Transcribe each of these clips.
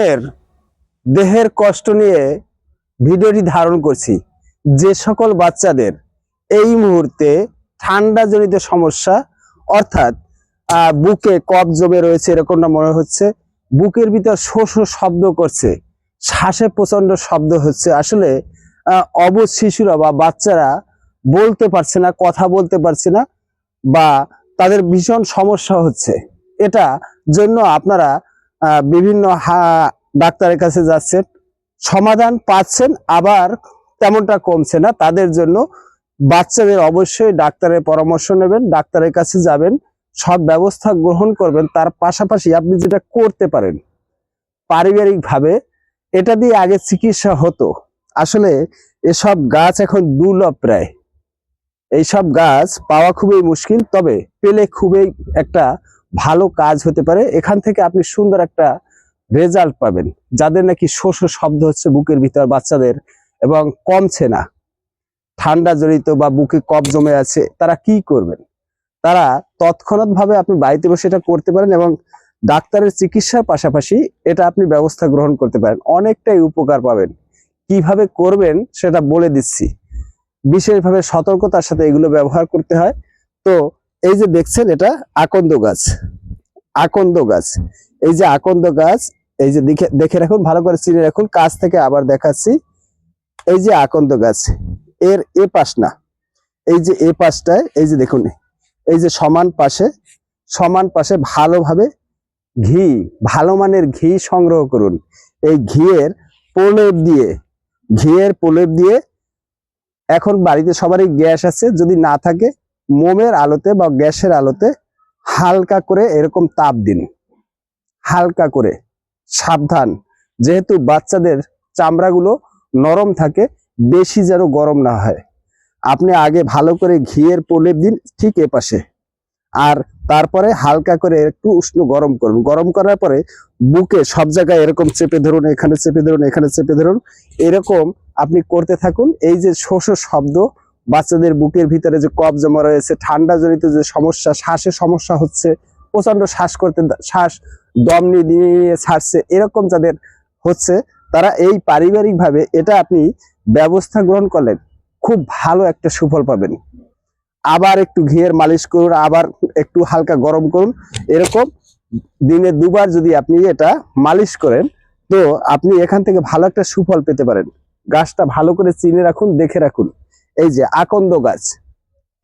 এর দেহের কষ্ট নিয়ে ভিডিওটি ধারণ করছি। যে সকল বাচ্চাদের এই মুহূর্তে ঠান্ডাজনিত সমস্যা, অর্থাৎ বুকে কফ জমে রয়েছে এরকমটা মনে হচ্ছে, বুকের ভিতর শো শো শব্দ করছে, শ্বাসে প্রচণ্ড শব্দ হচ্ছে। আসলে অবুঝ শিশুরা বা বাচ্চারা বলতে পারছে না, কথা বলতে পারছে না, বা তাদের ভীষণ সমস্যা হচ্ছে। এটা জন্য আপনারা বিভিন্ন ডাক্তারের কাছে যাচ্ছেন, সমাধান পাচ্ছেন, আবার তেমনটা কমছে না। তাদের জন্য বাচ্চাদের অবশ্যই ডাক্তারের পরামর্শ নেবেন, ডাক্তারের কাছে যাবেন, সব ব্যবস্থা গ্রহণ করবেন। তার পাশাপাশি আপনি যেটা করতে পারেন পারিবারিকভাবে, এটা দিয়ে আগে চিকিৎসা হতো। আসলে এসব গাছ এখন দুর্লভ প্রায়। এইসব গাছ পাওয়া খুবই মুশকিল, তবে পেলে খুবই একটা ভালো কাজ হতে পারে, এখান থেকে আপনি সুন্দর একটা রেজাল্ট পাবেন। যাদের নাকি শোষ শব্দ হচ্ছে বুকের ভিতর বাচ্চাদের এবং কমছে না, ঠান্ডা জড়িত বা বুকে কফ জমে আছে, তারা কি করবেন? তারা তৎক্ষণাৎ ভাবে আপনি বাড়িতে বসে এটা করতে পারেন এবং ডাক্তারের চিকিৎসার পাশাপাশি এটা আপনি ব্যবস্থা গ্রহণ করতে পারেন। অনেকটাই উপকার পাবেন। কীভাবে করবেন সেটা বলে দিচ্ছি। বিশেষভাবে সতর্কতার সাথে এগুলো ব্যবহার করতে হয়। তো এই যে দেখছেন এটা আকন্দ গাছ। আকন্দ গাছ। এই যে আকন্দ গাছ, এই যে দেখে দেখে রাখুন, ভালো করে চিনে রাখুন। কাছ থেকে আবার দেখাচ্ছি। এই যে আকন্দ গাছ, এর এ পাশ না। এই যে এ পাশটায়, এই যে দেখুন, এই যে সমান পাশে সমান পাশে ভালোভাবে ঘি, ভালো মানের ঘি সংগ্রহ করুন। এই ঘিয়ের প্রলেপ দিয়ে, ঘিয়ের প্রলেপ দিয়ে এখন বাড়িতে সবারই গ্যাস আছে। যদি না থাকে মোমের আলোতে বা গ্যাসের আলোতে হালকা করে এরকম তাপ দিন। হালকা করে। সাবধান। যেহেতু বাচ্চাদের চামড়াগুলো নরম থাকে, বেশি যেন গরম না হয়। আপনি আগে ভালো করে ঘিয়ের প্রলেপ দিন ঠিক এ পাশে আর তারপরে হালকা করে একটু উষ্ণ গরম করুন। গরম করার পরে বুকে সব জায়গায় এরকম চেপে ধরুন, এখানে চেপে ধরুন, এখানে চেপে ধরুন। এরকম আপনি করতে থাকুন। এই যে শোষ শব্দ বাচ্চাদের বুকের ভিতরে যে কফ জমা রয়েছে ঠান্ডা জনিত যে সমস্যা, শ্বাসে সমস্যা হচ্ছে প্রচণ্ড শ্বাস করতে শ্বাস, দম নিয়ে নিয়ে ছাড়ছে, এরকম যাদের হচ্ছে, তারা এই পারিবারিক ভাবে এটা আপনি ব্যবস্থা গ্রহণ করলেন, খুব ভালো একটা সুফল পাবেন। আবার একটু ঘিয়ের মালিশ করুন, আবার একটু হালকা গরম করুন, এরকম দিনে দুবার যদি আপনি এটা মালিশ করেন, তো আপনি এখান থেকে ভালো একটা সুফল পেতে পারেন। গাছটা ভালো করে চিনে রাখুন, দেখে রাখুন। এই যে আকন্দ গাছ।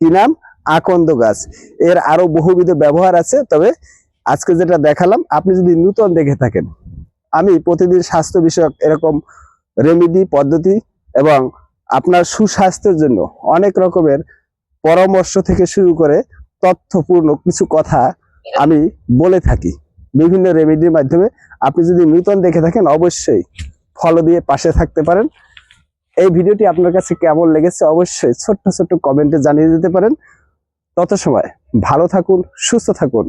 কি নাম? আকন্দ গাছ। এর আরও বহুবিধ ব্যবহার আছে, তবে আজকে যেটা দেখালাম, আপনি যদি নূতন দেখে থাকেন, আমি প্রতিদিন স্বাস্থ্য বিষয়ক এরকম রেমিডি পদ্ধতি এবং আপনার সুস্বাস্থ্যের জন্য অনেক রকমের পরামর্শ থেকে শুরু করে তথ্যপূর্ণ কিছু কথা আমি বলে থাকি। বিভিন্ন রেমেডির মাধ্যমে আপনি যদি নূতন দেখে থাকেন, অবশ্যই ফলো দিয়ে পাশে থাকতে পারেন। এই ভিডিওটি আপনার কাছে কেমন লেগেছে অবশ্যই ছোট্ট ছোট্ট কমেন্টে জানিয়ে দিতে পারেন। তত সময় ভালো থাকুন, সুস্থ থাকুন।